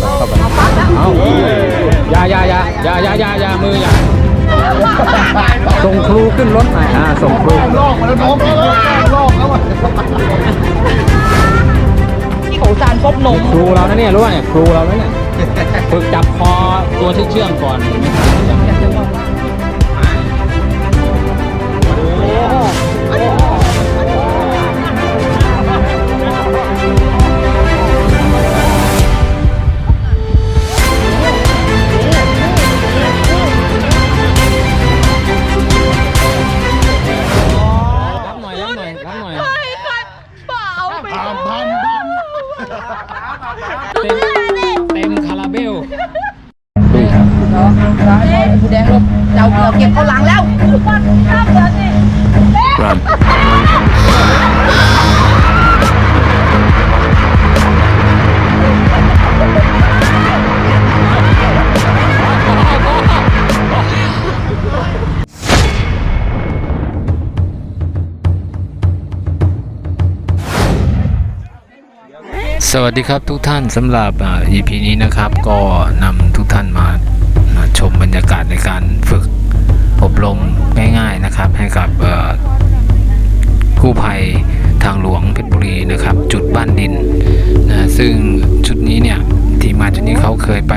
เข้าไปเอาอย่าอย่าอย่าอย่าอย่าอย่าอย่ามืออย่าส่งครูขึ้นรถหน่อยอ่าส่งครูลอกแล้วนรถที่ของจานพบนมครูเรานะเนี่ยรู้ป่ะเนี่ยครูเรานะเนี่ยฝึกจับคอตัวที่เชื่องก่อน แดงลบเราเราเก็บเขาหลังแล้วปัดข้ามเลยสิสวัสดีครับทุกท่านสำหรับอ่า EP นี้นะครับ ก็นำทุกท่านมา ชมบรรยากาศในการฝึกอบรมง่าย ๆนะครับ ให้กับกู้ภัยทางหลวงเพชรบุรีนะครับ จุดบ้านดินนะซึ่งชุดนี้เนี่ยทีมงานชุดนี้เขาเคยไป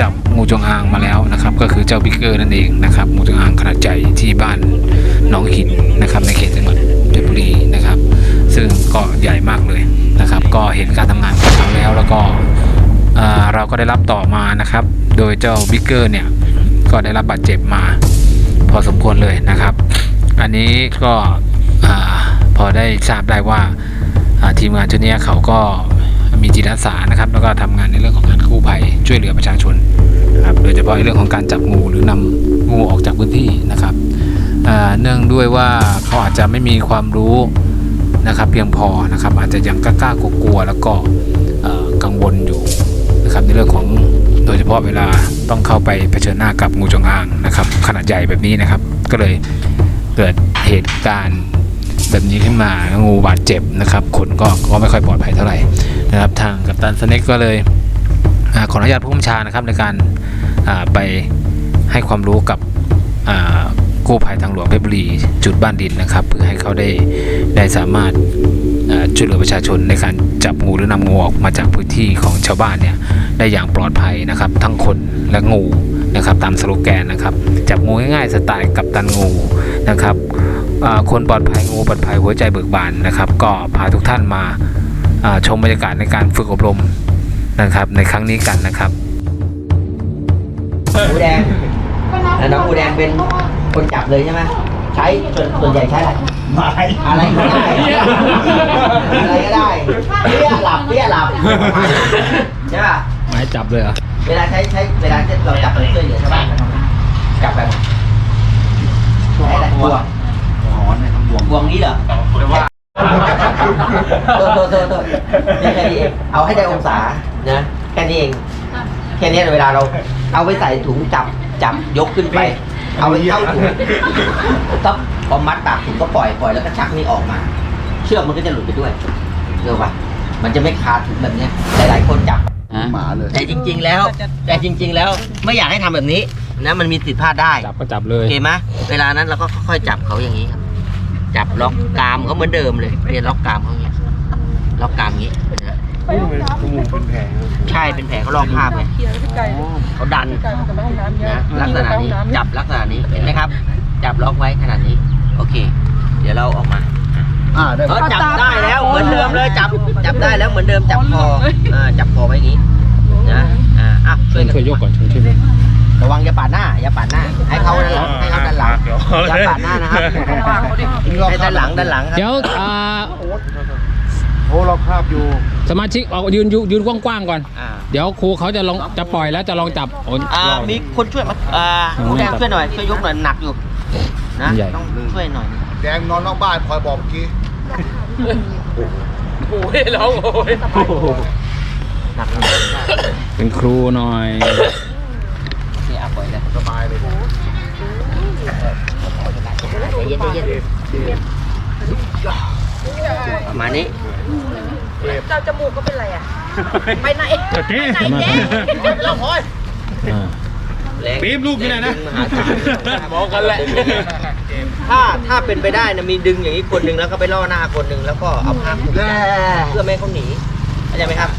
จับงูจงอางมาแล้วนะครับ ก็คือเจ้าบิ๊กเกอร์นั่นเองนะครับงูจงอางขนาดใหญ่ที่บ้านหนองหินนะครับในเขตจังหวัดเพชรบุรีนะครับ ซึ่งก็ใหญ่มากเลยนะครับ ก็เห็นการทำงานของเขาแล้วแล้วก็ เราก็ได้รับต่อมานะครับ โดยเจ้าบิ๊กเกอร์เนี่ย ก็ได้รับบาดเจ็บมา พอสมควรเลยนะครับ อันนี้ก็อพอได้ทราบได้ว่าทีมงานชุดนี้เขาก็มีจิตอาสานะครับ แล้วก็ทำงานในเรื่องของการกู้ภัยช่วยเหลือประชาชนนะครับโดยเฉพาะในเรื่องของการจับงูหรือนำงูออกจากพื้นที่นะครับเนื่องด้วยว่าเขาอาจจะไม่มีความรู้นะครับเพียงพอนะครับ อาจจะยังกล้ากลัวแล้วก็กังวลอยู่ นะครับในเรื่องของโดยเฉพาะเวลาต้องเข้าไปเผชิญหน้ากับงูจงอางนะครับ ขนาดใหญ่แบบนี้นะครับ ก็เลยเกิดเหตุการณ์แบบนี้ขึ้นมางูบาดเจ็บนะครับคนก็ก็ไม่ค่อยปลอดภัยเท่าไหร่นะครับ ทางกัปตันสเน็กก็เลยอขออนุญาตผู้บัญชานะครับในการไปให้ความรู้กับกู้ภัยทางหลวงเพชรบุรีจุดบ้านดินนะครับ เพื่อให้เขาได้ได้สามารถ ช่วยเหลือประชาชนในการจับงูหรือนำงูออกมาจากพื้นที่ของชาวบ้านเนี่ยได้อย่างปลอดภัยนะครับ ทั้งคนและงูนะครับตามสโลแกนนะครับ จับงูง่ายๆสไตล์กับตันงูนะครับคนปลอดภัยงูปลอดภัยหัวใจเบิกบานนะครับ ก็พาทุกท่านมาชมบรรยากาศในการฝึกอบรมนะครับ ในครั้งนี้กันนะครับหมูแดงแล้วน้องหมูแดงเป็นคนจับเลยใช่ไหม ใช้ส่วนส่วนใหญ่ใช้อะไรอะไรก็ได้ อะไรก็ได้เปี้ยหลับเปี้ยหลับใช่ป่ะหมายจับเลยเหรอเวลาใช้ใช้เวลาที่เราจับเราช่วยเหลือชาวบ้านเราทำไงจับแบบใช้อะไรบวงบวงนี้เหรอโทษโทษโทษโทษนี่แค่นี้เอง เอาให้ได้องศา นะ แค่นี้เอง แค่นี้เวลาเรา เอาไปใส่ถุงจับจับยกขึ้นไป เอาไปเข้าถุงก็พอมัดปากถุงก็ปล่อยปล่อยแล้วก็ชักนี่ออกมา เชือกมันก็จะหลุดไปด้วยเรู้ปะมันจะไม่คาถุงแบบเนี้ยหลายๆคนจับหมาเลย แต่จริง ๆ แล้ว แต่จริง ๆ แล้วไม่อยากให้ทำแบบนี้นะมันมีสิทธิพลาดได้จับก็จับเลยโอเคไหมเวลานั้นเราก็ค่อยๆจับเขาอย่างนี้ครับ จับล็อกกรามเขาเหมือนเดิมเลยเรียนล็อกกรามเขาอย่างนี้ล็อกกรามอย่างนี้ นะใช่เป็นแผลเขาลอกคราบไงเขาดันนะลักษณะนี้จับลักษณะนี้เห็นไหมครับ จับล็อกไว้ขนาดนี้ โอเค เดี๋ยวเราออกมาเออจับได้แล้วเหมือนเดิมเลยจับจับได้แล้วเหมือนเดิมจับคออ่าจับคอไว้อย่างนี้นะอ่าอะช่วยกันช่วยยกก่อนช่วยช่วยยกระวังอย่าปาดหน้าอย่าปาดหน้าให้เขาด้านหลังให้เขาด้านหลังอย่าปาดหน้านะครับให้ด้านหลังด้านหลังครับเดี๋ยวอ่า โอ้เราคาบอยู่สมาชิกออกยืนยืนยืนกว้างๆก่อน อ่าเดี๋ยวครูเขาจะลองจะปล่อยแล้วจะลองจับโอ้ยอ่าลอง มีคนช่วยมาอ่าผู้แดงช่วยหน่อยช่วยยกหน่อยหนักอยู่นะใหญ่ ต้องช่วยหน่อยแดงนอนนอกบ้านคอยบอกเมื่อกี้หนักหน่อยเป็นครูหน่อยโอเคอะปล่อยเลยสบายเลยใจเย็นใจเย็นประมาณนี้ เจ้าจมูกก็เป็นไรอะ ไปไหนโอเคไหนเจ๊เราพอยอ่าแรงบีมลูกอยู่ไหนนะดึงมหาศาลบอกกันแหละ ถ้าถ้าเป็นไปได้นะมีดึงอย่างนี้คนหนึ่งแล้วก็ไปล่อหน้าคนหนึ่งแล้วก็เอาผ้าคลุมเพื่อไม่ให้เขาหนีเข้าใจไหมครับ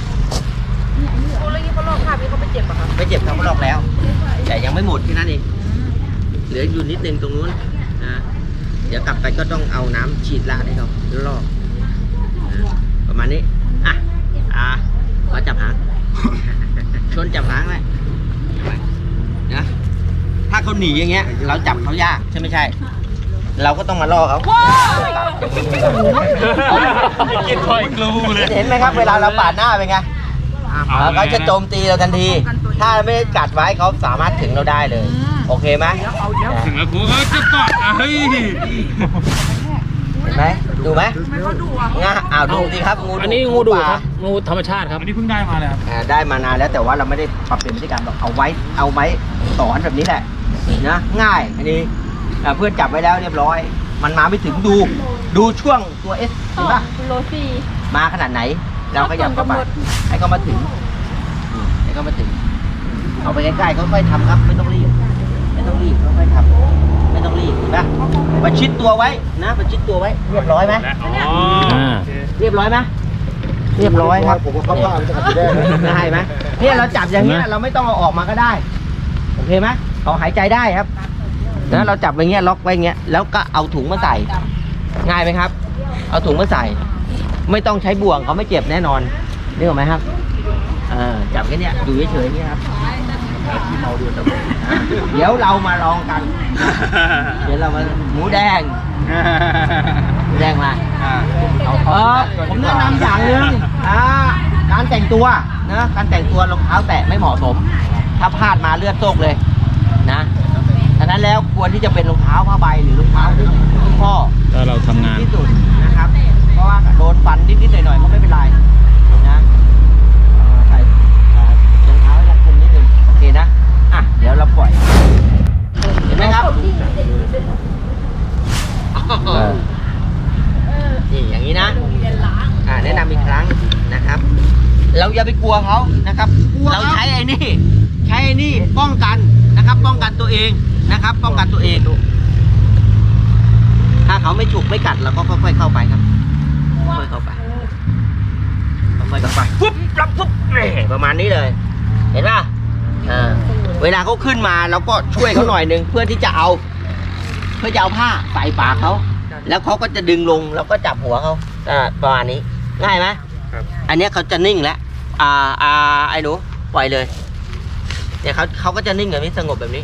โอ้แล้วนี่เขาลอกภาพนี้เขาไปเจ็บปะครับไม่เจ็บเขาก็ลอกแล้ว แต่ยังไม่หมดแค่นั้นเองเหลืออยู่นิดนึงตรงนู้นนะเดี๋ยวกลับไปก็ต้องเอาน้ำฉีดราดให้เขาลอกนะ ประมาณนี้ อะ อะมาจับหาง ชนจับหางไว้นะ ถ้าเขาหนีอย่างเงี้ย เราจับเขายากใช่ไม่ใช่ เราก็ต้องมาล่อเขากินถอยกลูเลยเห็นไหมครับ เวลาเราปาดหน้าเป็นไงเขาจะโจมตีเราทันที ถ้าไม่ได้กัดไว้เขาสามารถถึงเราได้เลย โอเคไหมถึงแล้วกูก็จะกอดอะเฮ้ย เห็นไหมดูไหมงาอ้าวดูสิครับงูอันนี้งูดุครับป่างูธรรมชาติครับอันนี้เพิ่งได้มาเลยครับอ่าได้มานานแล้วแต่ว่าเราไม่ได้ปรับเปลี่ยนพฤติกรรมหรอกเอาไว้เอาไว้สอนแบบนี้แหละนะง่ายอันนี้อ่าเพื่อนจับไว้แล้วเรียบร้อย มันมาไม่ถึงดูดูช่วงตัวเอสเห็นปะโลซี่มาขนาดไหน เราก็ยับเข้าไปให้เขามาถึงอืมให้เขามาถึง เอาไปใกล้ๆค่อยๆทำครับ ไม่ต้องรีบ ไม่ต้องรีบค่อยๆทำไม่ ต้องรีบเห็นปะประชิดตัวไว้นะประชิดตัวไว้ เรียบร้อยไหมอ๋ออ่าเรียบร้อยไหมเรียบร้อยครับผมก็เข้าบ้านจะขัดได้ไหมได้ไหมเนี่ยเราจับอย่างเงี้ยเห็นไหมเราไม่ต้องเอาออกมาก็ได้โอเคไหมเขาหายใจได้ครับนะเราจับไว้เงี้ยล็อกไว้เงี้ยแล้วก็เอาถุงมาใส่ ง่ายไหมครับ เอาถุงมาใส่ ไม่ต้องใช้บ่วงเขาไม่เจ็บแน่นอนนึกออกไหมครับเออจับแค่เนี้ยอยู่เฉยๆเงี้ยครับอ่า เดี๋ยวเรามาลองกัน เดี๋ยวเรามาหมูแดงหมูแดงมาเออผมแนะนำอย่างหนึ่งอ่าการแต่งตัวนะการแต่งตัวรองเท้าแตะไม่เหมาะสม ถ้าพลาดมาเลือดโซกเลยนะฉะนั้นแล้วควรที่จะเป็นรองเท้าผ้าใบหรือรองเท้าที่คุณพ่อถ้าเราทำงานที่สุดนะครับ เพราะว่าโดนฟันนิดๆหน่อยๆก็ไม่เป็นไรนะเอ่อใส่เอ่อรองเท้าให้รัดกุมนิดนึงโอเคนะ อะ เดี๋ยวเราปล่อย เห็นไหมครับเออนี่อย่างนี้นะ อ่าแนะนำอีกครั้งนะครับ เราอย่าไปกลัวเขานะครับเราใช้ไอ้นี่ ใช้ไอ้นี่ป้องกันนะครับ ป้องกันตัวเองนะครับ ป้องกันตัวเองถ้าเขาไม่ฉุกไม่กัดเราก็ค่อยๆเข้าไปครับค่อยๆเข้าไปค่อยๆเข้าไปปุ๊บรับปุ๊บนี่ประมาณนี้เลย เห็นป่ะอ่า เวลาเขาขึ้นมาเราก็ช่วยเขาหน่อยหนึงเพื่อที่จะเอา เพื่อจะเอาผ้าใส่ปากเขาแล้วเขาก็จะดึงลงแล้วก็จับหัวเขาอ่าประมาณนี้ง่ายไหมครับ อันเนี้ยเขาจะนิ่งแล้วอ่าอ่าไอ้หนูปล่อยเลยเนี่ยเขาเขาก็จะนิ่งแบบนี้สงบแบบนี้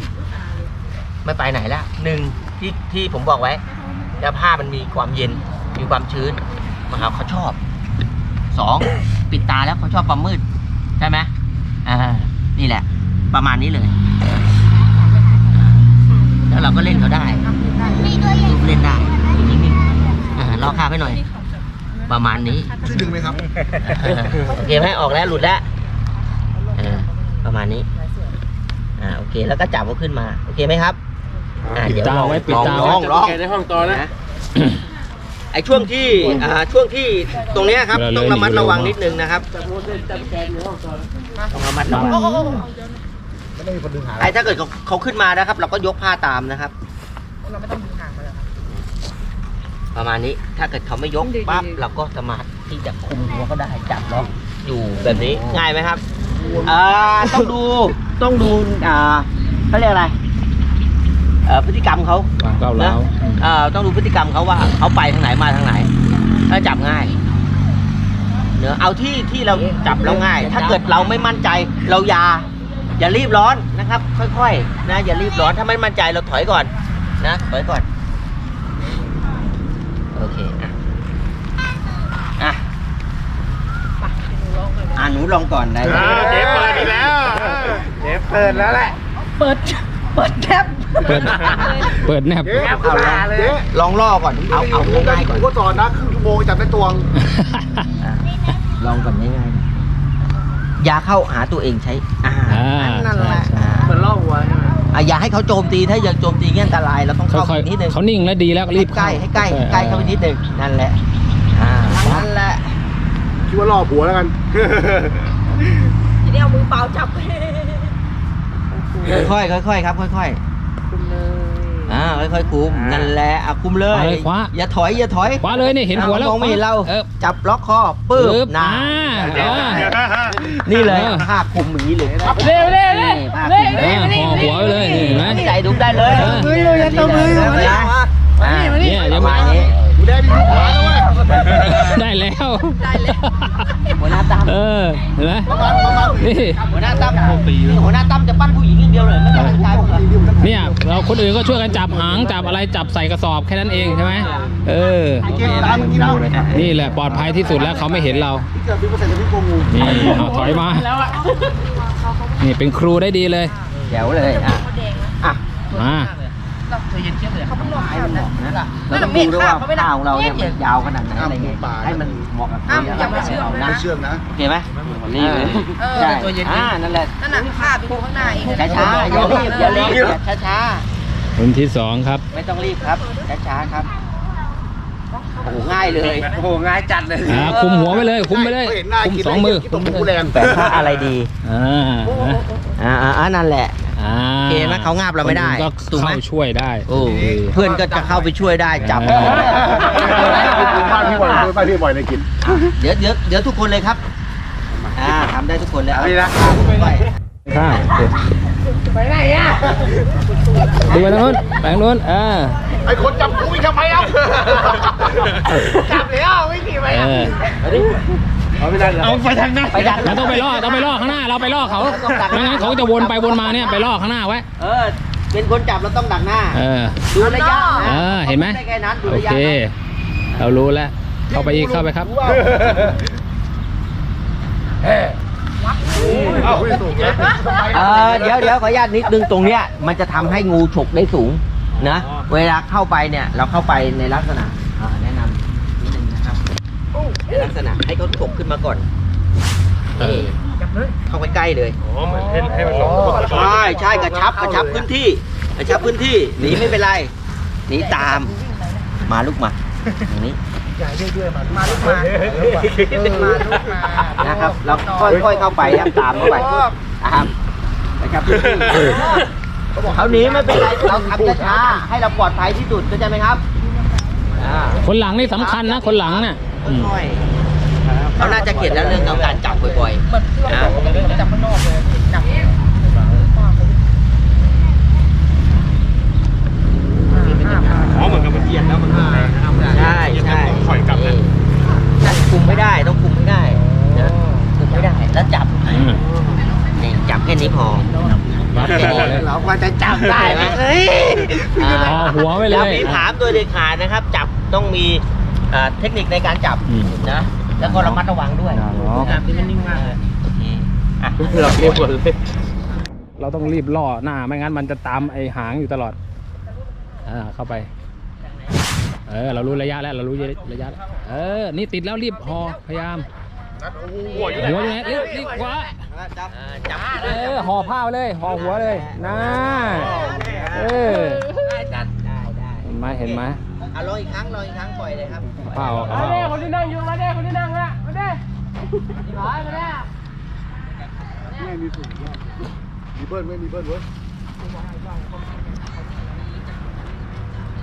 ไม่ไปไหนแล้วหนึ่งที่ที่ผมบอกไว้แล้วผ้ามันมีความเย็นมีความชื้นนะครับเขาชอบสอง ปิดตาแล้วเขาชอบความมืด ใช่ไหมอ่านี่แหละ ประมาณนี้เลย แล้วเราก็เล่นเขาได้ เล่นได้อยู่นิ่งๆอ่าลอกคาบให้หน่อย ประมาณนี้ที่ดึงไหมครับเออโอเคไหมออกแล้วหลุดแล้วเออประมาณนี้อ่าโอเคแล้วก็จับเขาขึ้นมา โอเคไหมครับอ่าปิดเดี๋ยวตาลองไว้ปิดลองตาลไว้องลองในห้องต่อนะนะไอช่วงที่อ่าช่วงที่ตรงเนี้ยครับเวลาเลื้ต้ออยงระมัดหนีระวังเร็วมากนิดนึงนะครับต้องระมัดระวัง ไม่ได้มีคนดึงหาไอถ้าเกิดเขาเขาขึ้นมานะครับ เราก็ยกผ้าตามนะครับ เราไม่ต้องดูห่างมาแล้วครับประมาณนี้ถ้าเกิดเขาไม่ยกปั๊บเราก็สามารถที่จะคุมหัวเขาได้จับล็อกอยู่แบบนี้ง่ายไหมครับอ่าต้องดูต้องดูอ่าเขาเรียกอะไรเอ่อพฤติกรรมเขาวางก้าวนะร้าวเอ่อต้องดูพฤติกรรมเขาว่าเขาไปทางไหนมาทางไหนถ้าจับง่ายเนอะเอาที่ที่เราจับแล้วง่าย ถ้าเกิดเราไม่มั่นใจเราอย่า อย่ารีบร้อนนะครับ ค่อยๆ นะ อย่ารีบร้อนถ้าไม่มั่นใจเราถอยก่อนนะถอยก่อนโอเคอะอะอะหนูลองก่อนได้ไหมเจ๊เปิดอีกแล้วเจ๊เปิดแล้วแหละเปิดเปิดแคปเปิดเปิดแนบเจ๊เอาลองเจ๊ลองล่อก่อนเอาเอาผมได้ง่ายๆก่อนผมก็สอนนะครึ่งชั่วโมงจับได้ตวงอะลองก่อนง่ายๆอ ย่าเข้าหาตัวเองใช้อ่าอ่านั่นแหละใช่อ่าเหมือนล่อหัวใช่ไหมอะอย่าให้เขาโจมตีถ้าอยากโจมตีเงี้ยอันตรายเราต้องค่เข้าอยไปนิดนึง ๆเขานิ่งแล้วดีแล้วก็รีบใกล้ให้ใกล้ให้ใกล้เข้าไปนิดนึงนั่นแหละอ่านั่นแหละคิดว่าล่อผัวแล้วกัน ทีนี้เอามือเปล่าจับ ค่อยๆค่อยๆครับค่อยๆ อ่าค่อยๆคุมนั่นแหละอะคุมเลยเอาเลยคว้า อย่าถอยอย่าถอยคว้าเลยนี่เห็นหัวแล้วมองไม่เห็นเราเออ จับล็อกคอปึ๊บปึ๊บนะอ่าเออ นี่เลยเออ ผ้าคลุมอย่างนี้เลยเร็วเร็วเร็วนี่ผ้าคเร็ลุวมเออห่อหัวไว้เลยนี่เห็นไหมใจดุได้เลยเออมืออยู่ยันตัวมืออยู่นะอ่าเนี่ยปยังระมามาณนี้กูได้ดีขวาแล้วเว้ย ได้แล้ว ได้แล้ว หัวหน้าตั้มเออเห็นไหมนี่หัวหน้าตั้มหัวหน้าตั้มจะปั้นผู้หญิงอย่างเดียวเลยไม่ต้องผู้ชายหมดเลยเนี่ยเราคนอื่นก็ช่วยกันจับหางจับอะไรจับใส่กระสอบแค่นั้นเองใช่ไหมเออเกมตามเมื่อกี้แล้วนี่แหละปลอดภัยที่สุดแล้วเขาไม่เห็นเราที่เกิดมีเปอร์เซ็นต์จากพี่โกงูนี่เอาถอยมานี่เป็นครูได้ดีเลยเดี๋ยวเลยอะอะมา เขาเพิ่งลงข่าวนะนะเราต้องดูด้วยว่าผ้าของเราเนี่ยมันยาวขนาดไหนอะไรเงี้ยให้มันเหมาะกับอ้าวยังไม่เชื่อมนะไม่เชื่องนะโอเคไหมนี่เลยเออใช่อ่านั่นแหละนั่นน่ะผ้าไปดูข้างในช้าช้าๆอย่ารีบอย่ารีบช้าช้าคนที่สองครับๆไม่ต้องรีบครับช้าช้าๆครับโอ้โหง่ายเลยโอ้โหง่ายจัดเลยอ่าคุมหัวไปเลย คุมไปเลยเขาเห็นหน้าคุมกินสองมือกินตกกูแรงแปะผ้าอะไรดีอ่าอ่าอ่าอ่านั่นแหละอ่า โอเคไหมเขางาบเราไม่ได้คนอื่นก็ถูกไหมเข้าช่วยได้โอ้เพื่อนก็จะเข้าไปช่วยได้จับเออบ้านพี่บ่อยบ้านพี่บ่อยในกิน เดี๋ยวเดี๋ยวเดี๋ยวทุกคนเลยครับ อ่าทำได้ทุกคนเลยเอาดินะ ไปข้างไปไหนอะดูไปทางนู้นไปทางนู้นอ่าไอ้คนจับกูอีกทำไมเอ้าจับแล้วไม่ขี่ไปเออ เอาไปดันเอาไปทางนั้นไปดันเราต้องไปล่อต้องไปล่อข้างหน้า เราไปล่อเขาไม่งั้นเขาจะวนไปวนมาเนี่ยไปล่อข้างหน้าไว้ เออ เป็นคนจับเราต้องดักหน้า เออ ดูระยะนะเออเห็นไหม ด้แค่นั้นดูโอระยะเค นะเรารู้แล้ว เข้าไปอีกเข้าไปครับ เอาคุยสูงนะเออเดี๋ยวเดี๋ยวขออนุญาตนิดนึงตรงเนี้ยมันจะทำให้งูฉกได้สูงนะ เวลาเข้าไปเนี่ยเราเข้าไปในลักษณะอ่าแนะนำนิดนึงนะครับใน ลักษณะให้เขาฉกขึ้นมาก่อนเออนี่เข้าไปใกล้เลยอ๋อเหมือนให้ให้มันลงใช่ใช่กระชับกระชับพื้นที่กระชับพื้นที่หนีไม่เป็นไรหนีตามมาลูกมาอย่างนี้มาลูกมามาลูกมานะครับเราค่อยๆเข้าไปครับตามเข้าไปนะครับกระชับพื้นที่เขาหนีไม่เป็นไรเราทำช้าๆให้เราปลอดภัยที่สุดเข้าใจไหมครับอ่า คนหลังนี่สำคัญนะ คนหลังน่ะอืม ค่อยๆเขาน่าจะเข็ดแล้วเรื่องของการจับบ่อยเหมือนที่เราบอกกันจับข้างนอกเลยจับอ๋อเหมือนกับมันเอียงแล้วมันแรงนะครับๆ ใช่ใช่ถอยกลับนะจับคุมไม่ได้ต้องคุมไม่ได้นะคุมไม่ได้แล้วจับอืมนี่จับแค่นี้พอ วัดคอเลย เราควรจะจับได้ไหมเฮ้ยคอหัวไว้เลย แล้วมีผามตัวเด็ดขาดนะครับ จับต้องมี อ่าเทคนิคในการจับอืม นะ แล้วก็ระมัดระวังด้วยอ๋ออะที่มันนิ่งมากเลยโอเคอะเราเรียกหมดเลยเราต้องรีบล่อหน้า ไม่งั้นมันจะตามไอหางอยู่ตลอดอ่าเข้าไป เออ เรารู้ระยะแล้ว เรารู้ระยะแล้วเออ นี่ติดแล้วรีบหอพยายามหัวอยู่ไหนรีบรีบขวาจับจับเออห่อผ้าไปเลยห่อหัวเลยน่าเออได้ได้ได้ เห็นไหมเห็นไหมเอาลองอีกครั้งลองอีกครั้งปล่อยเลยครับเอาผ้าออกเอาผ้าออกคนที่นั่งอยู่มาเด้คนที่นั่งอะมาเด้ร้อยมาเด้ไม่มีสูงมีเบิ้ลไม่มีเบิ้ลเว้ย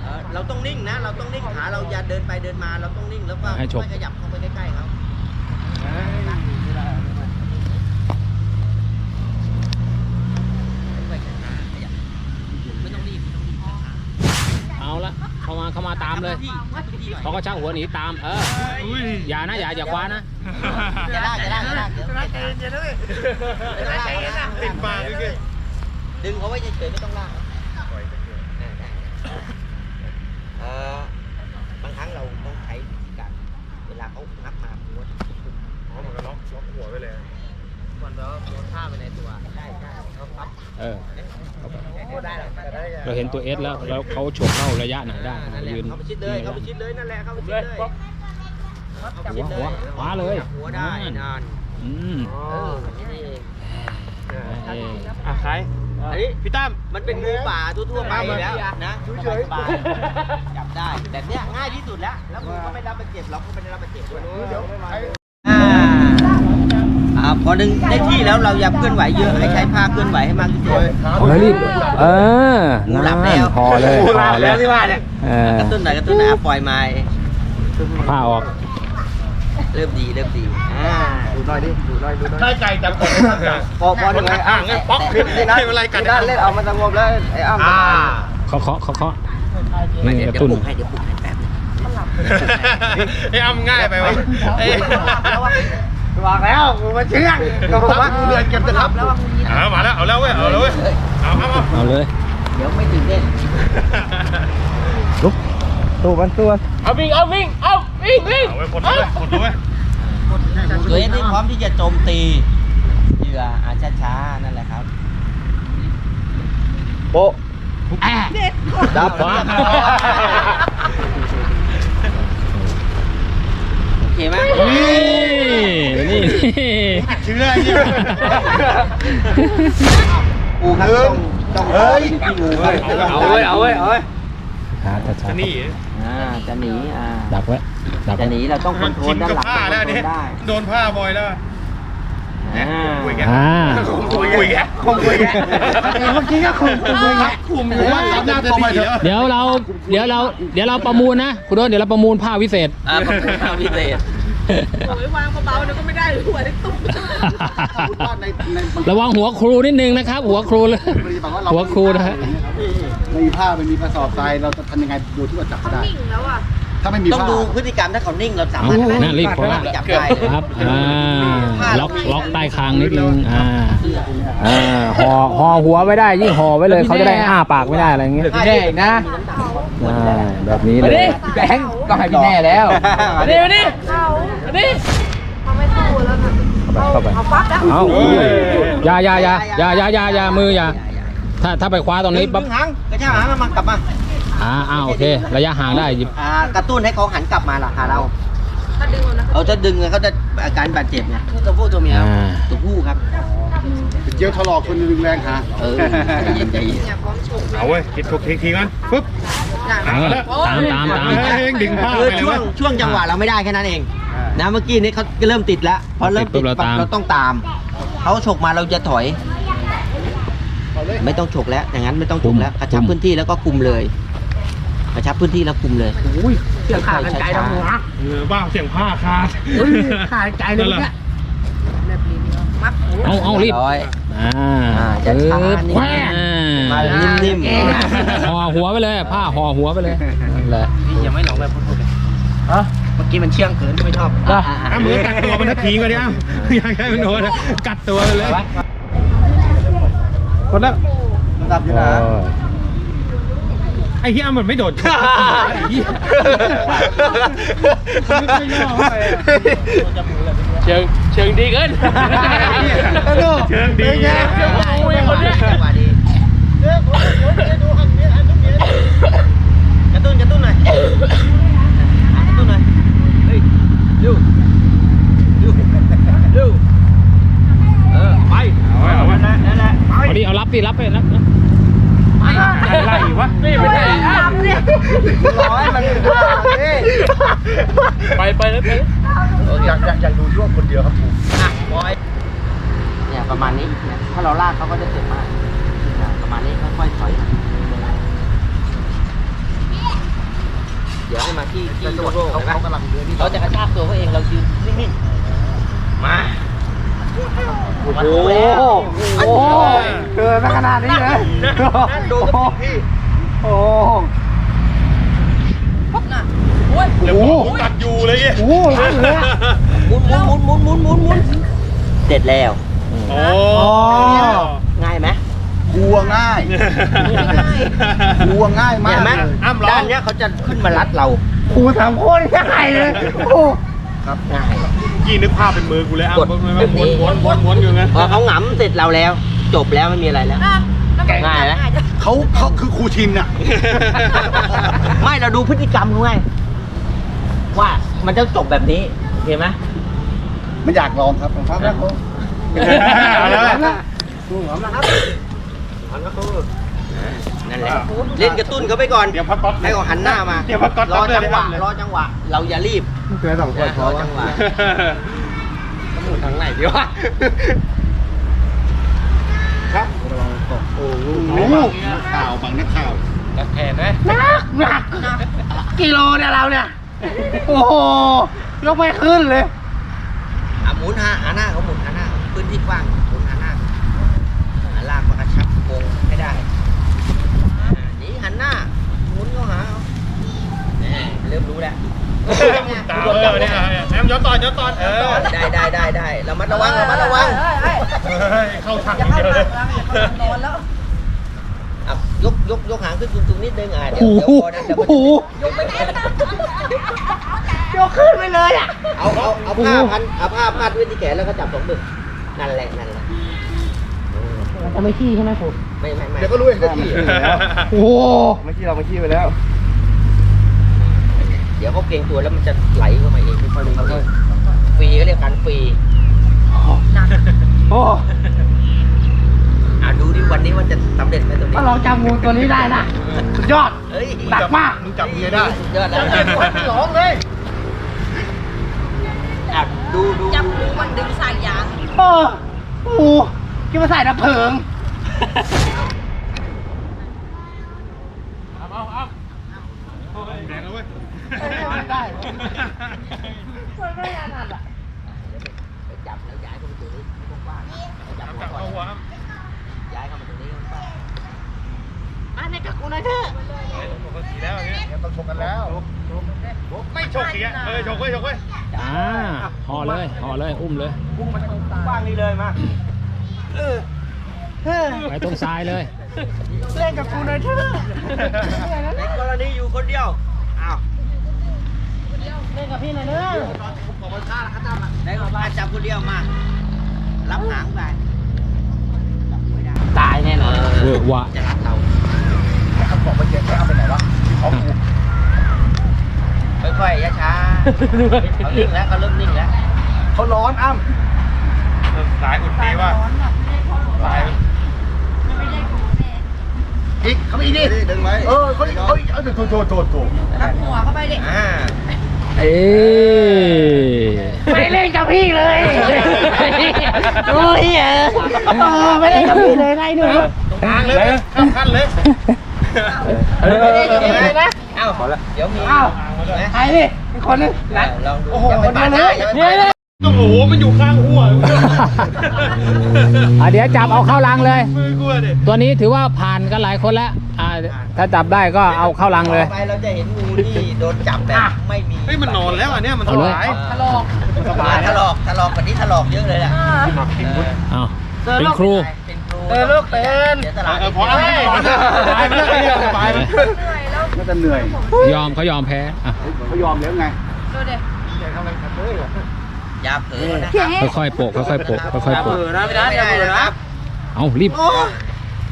เออเราต้องนิ่งนะ เราต้องนิ่งขาเราอย่าเดินไปเดินมาเราต้องนิ่งแล้วก็ให้ฉกไม่ขยับเข้าไปใกล้ๆเขา เอาละ เข้ามาเข้ามาตามเลยเขาก็ชักหัวหนีตาม เอออย่านะอย่าอย่าคว้านะจะได้จะได้จะได้เดี๋ยวใจเย็นๆเลยใจเย็นนะติดปากเลยดึงเขาไว้เฉยๆไม่ต้องลากเอ่อบางครั้งเราต้องใช้วิธีการเวลาเขางับมาม้วน อ๋อมันก็ล็อกล็อกหัวไปเลย ก่อนเราม้วนผ้าไปในตัวใช่ใช่เขาพับเออก็ได้หรอกแต่ได้เราเห็นตัวเอสแล้วแล้วเขาฉกเข้าระยะไหนได้นั่นแหละยืนเข้าไปชิดเลยเข้าไปชิดเลยนั่นแหละเข้าไปชิดเลยเข้าไปชิดหัวขวาเลยจับหัวได้นานอืมเออนี่เองเอออะใครอันนี้พี่ตั้มมันเป็นงูป่าทั่วๆไปแล้วนะสบายๆจับได้แบบเนี้ยง่ายที่สุดแล้วแล้วคุณก็ไม่ได้รับบาดเจ็บเราก็ไม่ได้รับบาดเจ็บด้วย เดี๋ยวไอ้อ่าอ่าพอดึงได้ที่แล้วเราอย่าเคลื่อนไหวเยอะให้ใช้ผ้าเคลื่อนไหวให้มากที่สุดเฮ้ยรีบเออหมูหลับแล้วพอเลยโอ้พลาอเลแล้ยวที่ว่าเนี่ยเออกระตุ้นหน่อยกระตุ้นหน่อยอะปล่อยไม้ผ้าออก เริ่มดีเริ่มดีอ่าดูหน่อยดิดูหน่อยดูหน่อยได้ใจจับผมจับพอพอถึงไอ้อ้างไงป๊อกพี่พี่นัทให้มันไล่กัดพี่นัทเล่นเอามันสงบแล้วไอ้อ้างอ่าเคาะเคาะเคาะเคาะไม่นี่เดี๋ยวกระตุ้นเดี๋ยวปลุกให้เดี๋ยวปลุกให้แป๊บนึงไอ้อ้ำง่ายไปวะไอ้ บอกแล้วกูมาเชื่องก็บอกว่าเดือนเก็บจะรับแล้วเอามาแล้วเอาแล้วเว้ยเอาแล้วเว้ยเอาเอาเอาเอาเลยเดี๋ยวไม่ตื่นเต้นลุกตู้มันตัวเอาวิ่งเอาวิ่งเอาวิ่งวิ่งเอาไว้คนด้วยคนด้วยตัวเองที่พร้อมที่จะโจมตีเหยื่ออาช้าๆนั่นแหละครับโปะดับโอเคไหม นี่นี่เชื่อไอ้เนี่ยกูครับต้องต้องเฮ้ยพี่งูเอาเว้ยเอาเว้ยเอาเว้ยช้าช้าช้าจะหนีอ่าจะหนีอ่าดักไว้ดักจะไว้หนีเราต้องคมัอนนโทรชิลนด้านกับหลังผ้าแล้วคอนโทรนี่ลได้โดนผ้าบ่อยแล้วอ่าคุยแกอ่าคุยแกคงคุยแกเมื่อกี้ก็คุมคุมเลยไงคุมอยู่ว่าทำหน้าตัวมาเถอะเดี๋ยวเรา เดี๋ยวเรา เดี๋ยวเราประมูลนะ คุณโดนเดี๋ยวเราประมูลผ้าวิเศษอ่าประตูทางพิเศษ โอ้ยวางเบาๆเดี๋ยวก็ไม่ได้หัวได้ตุ้มในในระวังหัวครูนิดนึงนะครับ หัวครูเลยหัวครูนะฮะ ไม่มีผ้าไม่มีกระสอบทรายเราจะทำยังไงดูที่ว่าจับได้ นิ่งแล้วอะถ้าไม่มีต้องผ้าดูพฤติกรรมถ้าเขานิ่งเราสามารถน่ารีบพอละ จับได้เลย ครับอ่าล็อกล็อกใต้คางนิดนึงอ่าอ่าห่อห่อหัวไว้ได้ยิ่งห่อไว้เลยเขาจะได้อ้าปากไม่ได้อะไรอย่างเงี้ยแน่นะ อ่าแบบนี้เลยแบงค์ก็ให้พี่แน่แล้วเดี๋ยวนี่เขาดิเขาไม่สู้แล้วนะเข้าไปเอาปั๊บแล้วเอาอย่าอย่าอย่าอย่าอย่าอย่าอย่ามืออย่า ถ้าถ้าไปคว้าตรงนี้ปั๊บดึงหางกระชากหางมันมากลับมา อ่าอ่าโอเค ระยะห่างได้หยิบอ่ากระตุ้นให้เขาหันกลับมาล่ะหาเราถ้าดึงเอานะเขาจะดึงเขาจะอาการบาดเจ็บไงตัวผู้ตัวเมียอ่าตัวผู้ครับ เจียวถลอกคนดึงแรงหาเออใจเย็นใจเย็นเนี่ยพร้อมฉกเอาเว้ยคิดถูกทีทีกันปึ๊บเออตามตามตามเฮ้ยดึงผ้าคือไปเลยช่วเว้งยช่วงจังหวะเราไม่ได้แค่นั้นเองนะเมื่อกี้นี้เขาเริ่มติดแล้วพอเริ่มติดติดปุ๊บเราปั๊บตามเราต้องตามเขาฉกมาเราจะถอย ไม่ต้องฉกแล้วอย่างนั้นไม่ต้องฉกแล้วกระชับพื้นที่แล้วก็คุมเลยกระชับพื้นที่แล้วคุมเลยเสียขากันไกลทั้งหัวเออบ้าเสียงผ้าขาดขาดใจเลยเนี่ยแบบนี้มัดหูเอาเอารีบร้ อยอ่าอ่าจะช้านิดปึ๊บมาอ่านิ่มห่อหัวไปเลยผ้าห่อหัวไปเลยนั่นแหละยังไม่ลองแบบพูดเลยเมื่อกี้มันเชื่องเกินไม่ชอบอะมือกัดตัวมันทักทีก็ดิอ้ำอยากให้มันโดนกัดตัวเลยคนละดับอยู่นะไอ้เหี้ยมันไม่โดดไอ้เหี้ยไม่ค่อยย่อเข้าไปอะเชิงเชิงดีเกินเชิงดี จังหวะดีกระตุ้นกระตุ้นหน่อยกระตุ้นหน่อยเฮ้ยดูดูดูเออไป เอาไว้เอาไว้ นั่นแหละนั่นแหละไป เอาดิเอารับดิรับไปรับนะ อะไรวะ นี่ไม่ใช่ ร้อยมัน ไปไปเลยไป อยากอยากอยากดูช่วงคนเดียวครับผมอะบอยเนี่ยประมาณนี้นะถ้าเราลากเขาก็จะเจ็บมากนะประมาณนี้ค่อยๆถอยเดี๋ยวให้มาที่ที่โล่งๆเขาเห็นไหมเขากำลังเดือนที่เราจะกระชากตัวเขาเองเรายืนนิ่งๆมาโอ้โอ้โหโหเกินมาขนาดนี้เลยนั่นดูกับพี่โอ้ปุ๊บ น่ะโอ้ยเดี๋ยวผมกัดอยู่เลยเนี่ยโหลั่นเลยอะหมุนหมุนหมุนหมุนหมุนหมุนเสร็จแล้ว โอ้ง่ายไหมกลัวง่ายกลัวง่ายมาเห็กนไหมอ้ำร้อด้านงเนี้ยเขาจะขึ้นมารัดเรากูทำโคตรง่ายเลยโอ้ง่ายกี่นึกภาพเป็นมือกูเลยอ้ำกดมันม้วนม้วนม้วนม้วนอยู่งั้นพอเขาหงำเสร็จเราแล้ว จบแล้วไม่มีอะไรแล้วนะ แล้วมันง่ายไหมจะเขาเขาคือครูชินอะไม่เราดูพฤติกรรมเขาไงว่ามันจะจบแบบนี้โอเคไหม มันอยากลองครับผมครับแล้วเขาเอาแล้วนั่นแหละ เล่นกระตุ้นเขาไปก่อนเดี๋ยวพักก๊อตให้เขาหันหน้ามาเดี๋ยวพักก๊อตรอจังหวะเลยรอจังหวะ เราอย่ารีบเจอสองคนนะพรออจังหวะไหนดีวะครับระวัง ตกโอ้โหข่าวบังนักข่าวจับแขนไหมหนักหนักกิโลเนี่ยเราเนี่ย โอ้โหยกไม่ขึ้นเลยอะหมุนหาหาหน้าเขาหมุนหาหน้าพื้นที่กว้างหมุนหาหน้าหาลากมากระชับวงให้ได้อ่าหนีหันหน้าหมุนเข้าหาเอาแหม่เริ่มรู้แล้ว ตามเออเนี่ยแอมย้อนตอนย้อนตอนเออได้ได้ได้ได้เรามัดระวังเรามัดระวังเข้าทางเดียวเลยอะยกยกยกหางขึ้นสูงๆนิดนึงอะเดี๋ยวเดี๋ยวพอนะเดี๋ยวมันยกไม่ได้ยกขึ้นไปเลยอะเอาเอาเอาผ้าพันเอาผ้าพันไว้ที่แขนแล้วก็จับสองมือนั่นแหละนั่นแหละจะไม่ขี้ใช่ไหมผมไม่ไม่ไม่เดี๋ยวก็รู้เองจะขี้แล้โอ้เมื่อกี้เราเมื่อกี้ไปแล้ว เดี๋ยวเขาเกรงตัวแล้วมันจะไหลเข้ามาเองค่อยๆลงค่อยๆฟรีก็เรียกการฟรีโอ้อะดูดิวันนี้มันจะสำเร็จไหมตรงนี้ถ้าเราจำงูตัวนี้ได้นะสุดยอดเฮ้ยหนักมากมึงจับเมียได้ยอดแล้วร้องเลยอะดูดูจับหมูมันดึงสายยางเออโอ้โหคิดว่าใส่ดับเพ ลิงแดงแล้วเว้ยได้ไปจับแล้วย้ายเข้ามาตรงนี้กว้างๆจับหัวจับก่อเอาหัวนย้ายเข้ามาตรงนี้กว้างมาในกับกูหน่อยเถอะปกติแล้วอย่างเงี้ยต้องชมกันแล้วไม่ฉกอีกอะเออฉกเว้ยฉกเว้ยอ่าห่อเลยห่อเลยอุ้มเลยๆกว้างนี่เลยมาเออไปตรงซ้ายเลย เล่นกับกูหน่อยเถอะในกรณีอยู่คนเดียว เล่นกับพี่หน่อยเถอะได้มาบ้านจับคนเดียวมา รับหางไปตายแน่นอนเวอร์วะจะรับเราเอาบอกไปเจ็บไม่เอาไปไหนวะของกูค่อยๆช้าๆเขานิ่งแล้วเขาเริ่มนิ่งแล้วเขาร้อนอ้ำสายอุ่นดีว่าสายอีกเขาอีกดิดึงไว้เออเขาเขาเอาโถโถโถโถรับหัวเข้าไปดิอ่า เอ้ยไม่เล่นกับพี่เลยโอ้ยเออเออไม่เล่นกับพี่เลยนายหนูทางเลยข้ามขั้นเลยเออยังไงนะเอ้าเดี๋ยวมีอ้าวนะใครดิอีกคนนึงเอาลองดูโอ้โหอย่าไปปาดหน้าอย่าไปเนี่ปายดหน้าโอ้โห มันอยู่ข้างหัวอะเดี๋ยวจับเอาเข้ารังเลยมือกลัวดิตัวนี้ถือว่าผ่านกันหลายคนแล้ว อ่า ถ้าจับได้ก็เอาเข้ารังเลยต่อไปเราจะเห็นงูที่ โดนจับแบบไม่มีเฮ้ยมันนอนแล้วอะเนี่ยมันถเอาเลยลายถลอกถลอกถลอกกว่านี้ถลอกเยอะเลยแหละเอาเป็นครูเป็นครูเออลูกเต้นเสียสละเออพอแล้วตายไปแล้วไอ้เนี่ยตายไปน่าจะเหนื่อย ยอมเขายอมแพ้อะเขายอมแล้วไงดูดิอย่าเผลอนะครับค่อยๆโปะค่อยๆโปะค่อยๆโปะไม่ได้ไม่ได้นะครับเอารีบ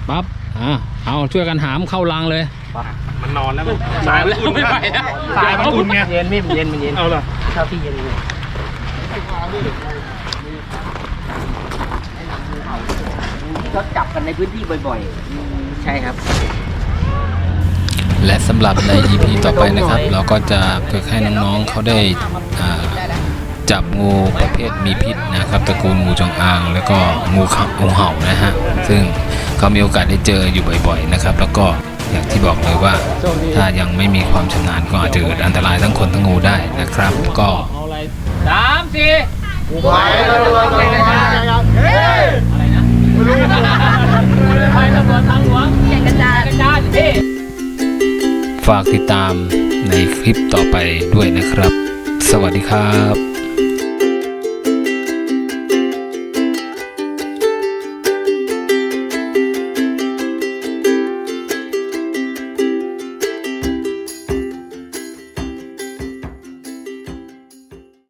ปั๊บอะเอาช่วยกันหามเข้ารังเลย มันนอนแล้วมันสายมันอุ่นไม่ไหวแล้วสายมันอุ่นไงเย็นไม่เย็นมันเย็นเอาเหรอเท่าที่เย็นเลยก็จับกันในพื้นที่บ่อยๆ ใช่ครับ และสำหรับใน EP ต่อไปนะครับ เราก็จะฝึกให้น้องๆเขาได้อ่าจับงูประเภทมีพิษนะครับตระกูลงูจงอาง แล้วก็งูเขงูเห่านะฮะซึ่งเขามีโอกาสได้เจออยู่บ่อย ๆ นะครับ แล้วก็ อย่างที่บอกเลยว่า ถ้ายังไม่มีความชำนาญก็อาจจะเกิดอันตรายทั้งคนทั้งงูได้นะครับ ก็สามสี่ไปแล้วระวังระวังเฮ้ยแข่งกระจายฝากติดตามในคลิปต่อไปด้วยนะครับ สวัสดีครับ